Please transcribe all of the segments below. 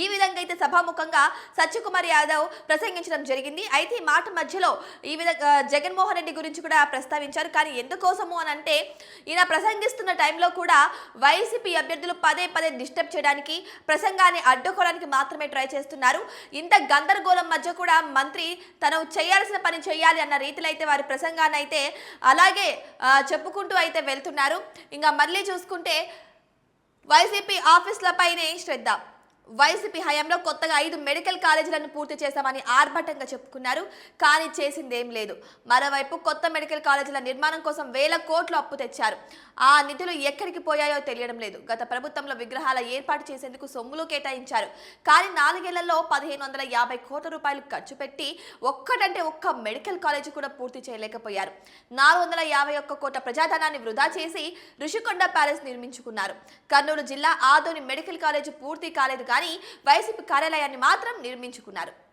ఈ విధంగా అయితే సభాముఖంగా సత్యకుమార్ యాదవ్ ప్రసంగించడం జరిగింది. అయితే ఈ మాట మధ్యలో ఈ విధంగా జగన్మోహన్ రెడ్డి గురించి కూడా ప్రస్తావించారు. కానీ ఎందుకోసము అని అంటే ఈయన ప్రసంగిస్తున్న టైంలో కూడా వైసీపీ అభ్యర్థులు పదే పదే డిస్టర్బ్ చేయడానికి ప్రసంగాన్ని అడ్డుకోవడానికి మాత్రమే ట్రై చేస్తున్నారు. ఇంత గందరగోళం మధ్య కూడా మంత్రి తను చేయాల్సిన పని చేయాలి అన్న రీతిలో అయితే వారి ప్రసంగాన్ని అయితే అలాగే చెప్పుకుంటూ అయితే వెళ్తున్నారు. ఇంకా మళ్ళీ చూసుకుంటే వైసీపీ ఆఫీసులపైనే శ్రద్ధ. వైసీపీ హయాంలో కొత్తగా ఐదు మెడికల్ కాలేజీలను పూర్తి చేశామని ఆర్భటంగా చెప్పుకున్నారు. కానీ చేసింది ఏం లేదు. మరోవైపు కొత్త మెడికల్ కాలేజీల నిర్మాణం కోసం వేల కోట్లు అప్పు తెచ్చారు. ఆ నిధులు ఎక్కడికి పోయాయో తెలియడం లేదు. గత ప్రభుత్వంలో విగ్రహాల ఏర్పాటు చేసేందుకు సొమ్ములు కేటాయించారు. కానీ నాలుగేళ్ళలో పదిహేను వందల యాభై కోట్ల రూపాయలు ఖర్చు పెట్టి ఒక్కటంటే ఒక్క మెడికల్ కాలేజీ కూడా పూర్తి చేయలేకపోయారు. నాలుగు వందల యాభై ఒక్క కోట్ల ప్రజాధనాన్ని వృధా చేసి ఋషికొండ ప్యాలెస్ నిర్మించుకున్నారు. కర్నూలు జిల్లా ఆదోని మెడికల్ కాలేజీ పూర్తి కాలేదు కానీ వైసీపీ కార్యాలయాన్ని మాత్రం నిర్మించుకున్నారు.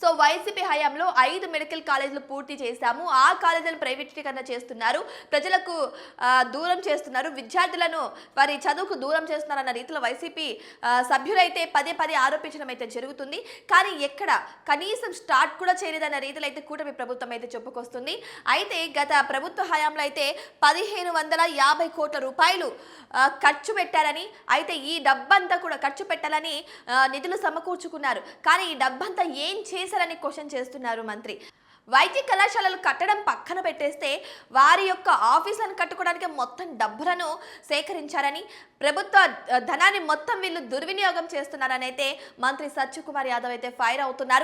సో వైసీపీ హయాంలో ఐదు మెడికల్ కాలేజీలు పూర్తి చేశాము. ఆ కాలేజీలను ప్రైవేటీకరణ చేస్తున్నారు. ప్రజలకు దూరం చేస్తున్నారు. విద్యార్థులను వారి చదువుకు దూరం చేస్తున్నారన్న రీతిలో వైసీపీ సభ్యులైతే పదే పదే ఆరోపించడం అయితే జరుగుతుంది. కానీ ఎక్కడ కనీసం స్టార్ట్ కూడా చేయలేదన్న రీతిలో అయితే కూటమి ప్రభుత్వం అయితే చెప్పుకొస్తుంది. అయితే గత ప్రభుత్వ హయాంలో అయితే పదిహేను వందల యాభై కోట్ల రూపాయలు ఖర్చు పెట్టారని అయితే ఈ డబ్బంతా కూడా ఖర్చు పెట్టాలని నిధులు సమకూర్చుకున్నారు. కానీ ఈ డబ్బంతా ఏం చేశారని క్వశ్చన్ చేస్తున్నారు మంత్రి. వైద్య కళాశాలలు కట్టడం పక్కన పెట్టేస్తే వారి యొక్క ఆఫీసులను కట్టుకోవడానికి మొత్తం డబ్బులను సేకరించారని ప్రభుత్వ ధనాన్ని మొత్తం వీళ్ళు దుర్వినియోగం చేస్తున్నారని అయితే మంత్రి సత్యకుమార్ యాదవ్ అయితే ఫైర్ అవుతున్నారు.